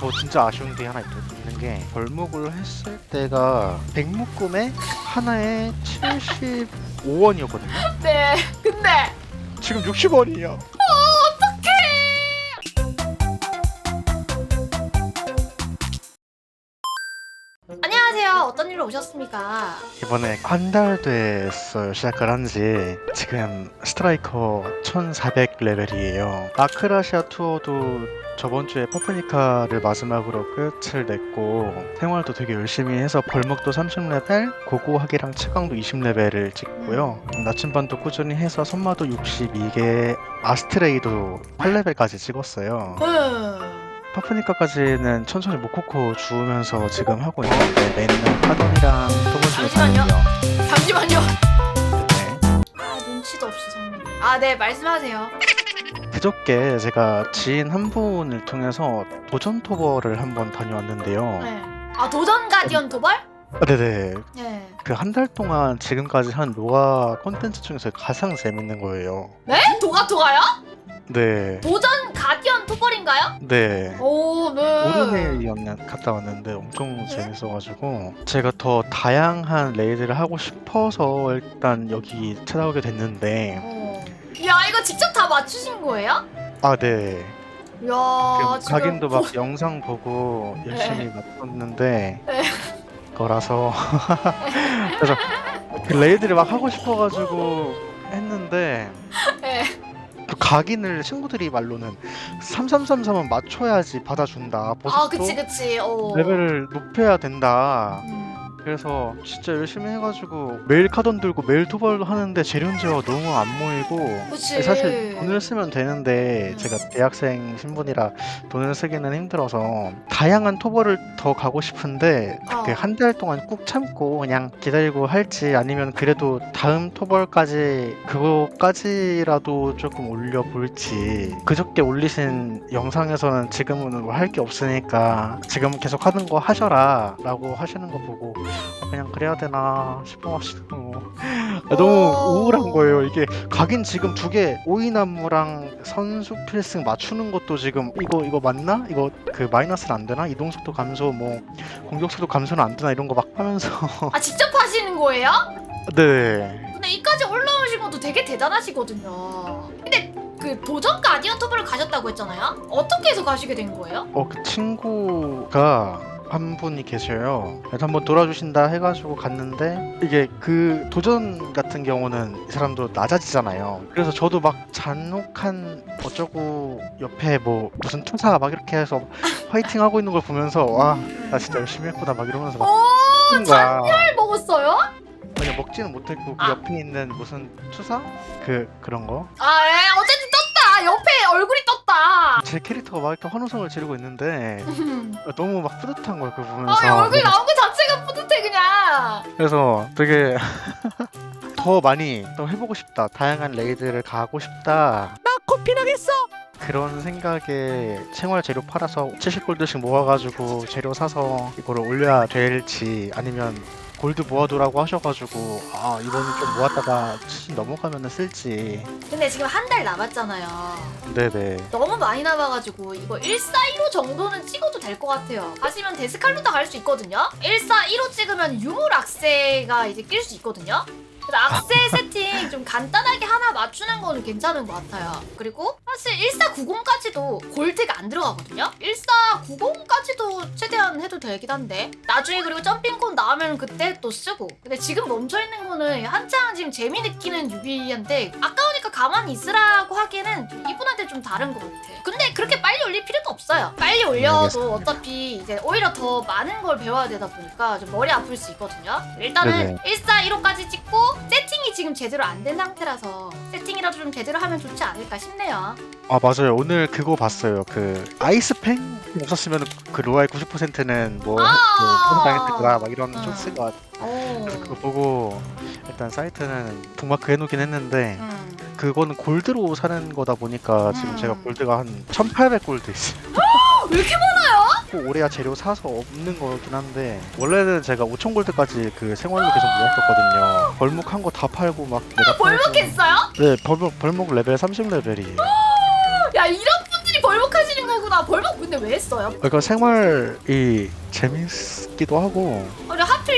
저 진짜 아쉬운 게 하나 있- 있는 게 벌목을 했을 때가 백묶음에 하나에 75원이었거든요. 네. 근데 지금 60원이에요. 어떤 일로 오셨습니까? 이번에 한 달 됐어요 시작을 한지 지금 스트라이커 1400 레벨이에요 아크라시아 투어도 저번 주에 퍼프니카를 마지막으로 끝을 냈고 생활도 되게 열심히 해서 벌목도 30레벨 고고하기랑 최강도 20레벨을 찍고요 나침반도 꾸준히 해서 선마도 62개 아스트레이도 8레벨까지 찍었어요 음. 퍼프니카까지는 천천히 모코코 주우면서 지금 하고 있는데 맨날 하던이랑 토번지를 잠시만요. 잠시만요. 네. 아 눈치도 없이 성님. 아네 말씀하세요. 그저께 제가 지인 한 분을 통해서 도전 토벌을 한번 다녀왔는데요. 네. 아 도전 가디언 도발? 아, 네네. 네. 그 한 달 동안 지금까지 한 로아 콘텐츠 중에서 가장 재밌는 거예요. 네? 도가 도가요? 네. 도전 가디언 토벌인가요? 네. 오 네. 오르네일이었나 갔다 왔는데 엄청 재밌어가지고 제가 더 다양한 레이드를 하고 싶어서 일단 여기 찾아오게 됐는데 어. 야 이거 직접 다 맞추신 거예요? 아 네. 야그 지금 각인도 보- 막 영상 보고 열심히 맞췄는데 네. 거라서 그래서 그 레이드를 막 하고 싶어가지고 했는데 네. 그 각인을 친구들이 말로는 3333은 맞춰야지 받아준다. 버섯도 아 그치 그치. 어. 레벨을 높여야 된다. 음. 그래서 진짜 열심히 해가지고 매일 카던 들고 매일 토벌 하는데 재련제가 너무 안 모이고 그치. 사실 돈을 쓰면 되는데 제가 대학생 신분이라 돈을 쓰기는 힘들어서 다양한 토벌을 더 가고 싶은데 어. 한 달 동안 꾹 참고 그냥 기다리고 할지 아니면 그래도 다음 토벌까지 그거까지라도 조금 올려볼지 그저께 올리신 영상에서는 지금은 뭐 할 게 없으니까 지금 계속 하는 거 하셔라 라고 하시는 거 보고 아, 그냥 그래야 되나 싶어가지고 아, 너무 어. 우울한 거예요 이게 각인 지금 두 개 오이나무랑 선수 필승 맞추는 것도 지금 이거 이거 맞나? 이거 그 마이너스는 안 되나? 이동 속도 감소 뭐 공격 속도 감소는 안 되나 이런 거 막 하면서 아 직접 하시는 거예요? 네. 근데 이까지 올라오신 것도 되게 대단하시거든요. 근데 그 도전 가디언 토벌을 가셨다고 했잖아요. 어떻게 해서 가시게 된 거예요? 어 그 친구가 한 분이 계셔요. 그래서 한번 돌아주신다 해가지고 갔는데 이게 그 도전 같은 경우는 이 사람도 낮아지잖아요. 그래서 저도 막 잔혹한 어쩌고 옆에 뭐 무슨 투사가 막 이렇게 해서 화이팅 하고 있는 걸 보면서 와 나 진짜 열심히 했구나 막 이러면서 막오 거야. 잘 먹었어요? 아니 먹지는 못했고 그 아. 옆에 있는 무슨 투사 그 그런 거. 아 예, 어쨌든 떴 다. 옆에 얼굴이 떴다. 제 캐릭터가 막 이렇게 환호성을 지르고 있는데 너무 막 뿌듯한 거야 그 보면서. 아, 이 얼굴 나온 거 자체가 뿌듯해 그냥. 그래서 되게 더 많이 또 해보고 싶다. 다양한 레이드를 가고 싶다. 나 코피 나겠어. 그런 생각에 생활 재료 팔아서 70골드씩 모아가지고 재료 사서 이거를 올려야 될지 아니면 골드 모아두라고 하셔가지고 아 이번에 좀 모았다가 70 넘어가면 쓸지 근데 지금 한 달 남았잖아요. 네네 너무 많이 남아가지고 이거 1415 정도는 찍어도 될 것 같아요. 가시면 데스칼루다 갈수 있거든요. 1415 찍으면 유물 악세가 이제 낄 수 있거든요. 악세 세팅 좀 간단하게 하나 맞추는 거는 괜찮은 것 같아요. 그리고 사실 1490까지도 골드가 안 들어가거든요. 1490까지도 최대한 해도 되긴 한데 나중에 그리고 점핑콘 나오면 그때 또 쓰고 근데 지금 멈춰있는 거는 한창 지금 재미 느끼는 유비한테 아까우니까 가만히 있으라고 하기에는 이분 한테 좀 다른 것 같아. 근데 그렇게 빨리 올릴 필요도 없어요. 빨리 올려도 알겠습니다. 어차피 이제 오히려 더 많은 걸 배워야 되다 보니까 좀 머리 아플 수 있거든요. 일단은 1415까지 찍고 세팅이 지금 제대로 안 된 상태라서 세팅이라도 좀 제대로 하면 좋지 않을까 싶네요. 아 맞아요 오늘 그거 봤어요 그 아이스팽 없었으면 그 로아의 90%는 뭐 아. 그 당했을 거다 막 이런 음. 쇼츠가 오. 그래서 그거 보고 일단 사이트는 북마크 해놓긴 했는데 음. 그거는 골드로 사는 거다 보니까 지금 음. 제가 골드가 한 1800 골드 있어요 왜 이렇게 많아요? 꼭 올해야 재료 사서 없는 거긴 한데 원래는 제가 5000 골드까지 그 생활로 계속 모았었거든요 벌목 한 거 다 팔고 막 내가 팔고. 벌목했어요? 네 벌목, 벌목 레벨 30 레벨이에요 야 이런 분들이 벌목하시는 거구나. 아 벌목 근데 왜 했어요? 그러니까 생활이 재밌기도 하고 아니 하필 중에서 벌목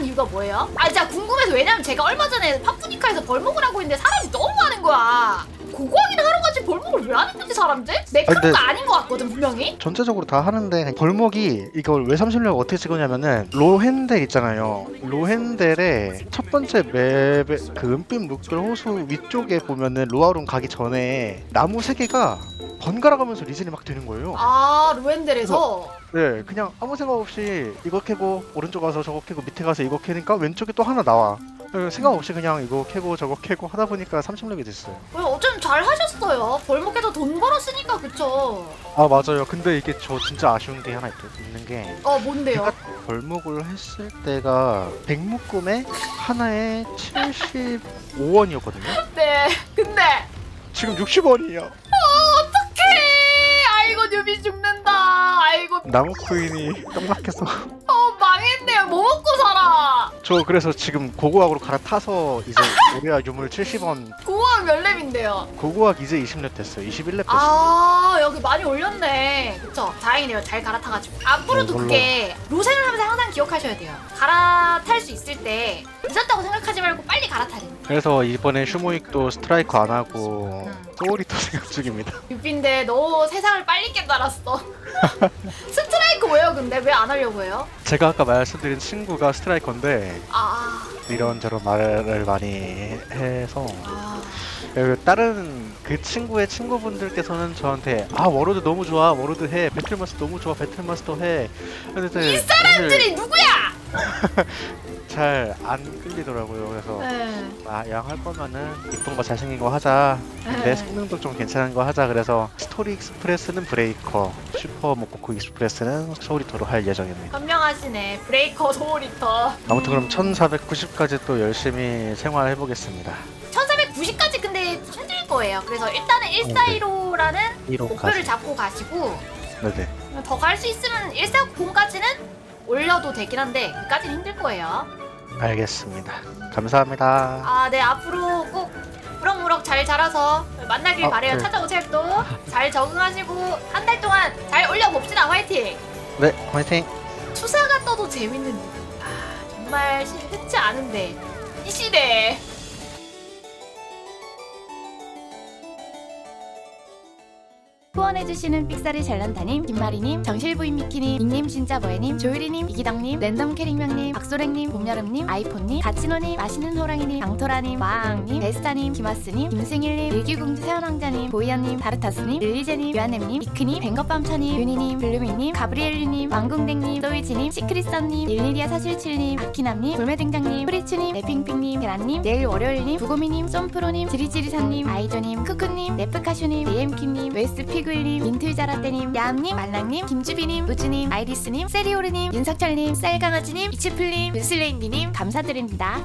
한 이유가 뭐예요? 아 진짜 궁금해서. 왜냐면 제가 얼마 전에 파프니카에서 벌목을 하고 있는데 사람이 너무 많은 거야. 고고하긴 하러 가지 벌목을 왜 하는 거지 사람들? 내 아니, 근데- 카드가 아닌 것 같거든 분명히. 전체적으로 다 하는데 벌목이 이걸 왜 30렙 어떻게 찍었냐면은 로헨델 있잖아요. 로헨델의 첫 번째 맵의 그 은빛 물결 호수 위쪽에 보면은 로아룬 가기 전에 나무 세 개가 번갈아 가면서 리즌이 막 되는 거예요. 아 루엔델에서 네 그냥 아무 생각 없이 이거 캐고 오른쪽 가서 저거 캐고 밑에 가서 이거 캐니까 왼쪽에 또 하나 나와. 네, 생각 없이 그냥 이거 캐고 저거 캐고 하다 보니까 30렙이 됐어요. 왜 어쩜 잘 하셨어요? 벌목해서 돈 벌었으니까 그쵸? 아 맞아요. 근데 이게 저 진짜 아쉬운 게 하나 있, 있는 게 어 뭔데요? 제가 벌목을 했을 때가 백묶음에 하나에 75원이었거든요. 네 근데 지금 60원이에요. 어떡해! 아이고 뉴비 죽는다 아이고 나무 코인이 떡락해서 어 망했네요 뭐 먹고 살아 저 그래서 지금 고고학으로 갈아타서 이제 오리아 유물 70원 고고학 몇 렙인데요? 고고학 이제 20렙 됐어요. 21렙 됐어요. 아 여기 많이 올렸네 그쵸 다행이네요 잘 갈아타가지고 앞으로도 이걸로. 그게 로생을 하면서 항상 기억하셔야 돼요 갈아탈 수 있을 때 늦었다고 생각하지 말고 빨리 갈아타래 그래서 이번에 슈모익도 스트라이커 안 하고 음. 소울이터 생각 중입니다. 유빈데 너 세상을 빨리 깨달았어 스트라이크 왜요 근데 왜 안 하려고 해요? 제가 아까 말씀드린 친구가 스트라이커인데 아, 이런저런 말을 많이 해서 아그 다른 그 친구의 친구분들께서는 저한테 아 워로드 너무 좋아 워로드 해 배틀마스터 너무 좋아 배틀마스터 해 근데 이 사람들이 누구야? 잘 안 끌리더라고요. 그래서 네. 아 양할 거면은 이쁜 거 잘생긴 거 하자. 네. 내 성능도 좀 괜찮은 거 하자. 그래서 스토리 익스프레스는 브레이커 슈퍼 모코코 익스프레스는 소울리터로 할 예정입니다. 현명하시네. 브레이커 소울리터. 아무튼 그럼 1490까지 또 열심히 생활해 보겠습니다. 1490까지 근데 힘들 거예요. 그래서 일단은 1415라는 1호까지. 목표를 잡고 가시고 네네. 더 갈 수 있으면 140까지는 올려도 되긴 한데 그까지는 힘들 거예요 알겠습니다. 감사합니다. 아 네 앞으로 꼭 무럭무럭 잘 자라서 만나길 아, 바래요. 네. 찾아오세요 또. 잘 적응하시고 한 달 동안 잘 올려봅시다. 화이팅! 네 화이팅! 투사가 떠도 재밌는 아 정말 시- 흔치 않은데 이 시대에 후원해주시는 삑사리 잘난다님, 김마리님, 정실부인 미키님, 닉님 진짜버애님, 조유리님, 이기덕님, 랜덤 캐릭명님, 박소랭님, 봄여름님, 아이폰님, 가치노님, 맛있는 호랑이님, 강토라님, 마왕님, 베스타님, 김아스님, 김승일님, 일기공주 세연왕자님, 보이언님, 다르타스님, 릴리제님, 유한nem님, 미크님, 뱅거밤차님, 유니님, 블루미님, 가브리엘류님, 왕궁댕님, 또이지님, 시크리썸님, 일리리아 사실칠님, 아키남님, 불매등장님, 프리츠님, 네핑핑님, 계란님, 내일 월요일님, 부고미님, 쏨프로님, 지리지리사님, 아이조님, 크크님, 네프카슈님, AM킴님, 웨스피글 님, 민틀자라떼님, 얌님, 말랑님, 김주비님, 우주님, 아이리스님, 세리오르님, 윤석철님, 쌀강아지님, 이치플님, 문슬레인디님 감사드립니다.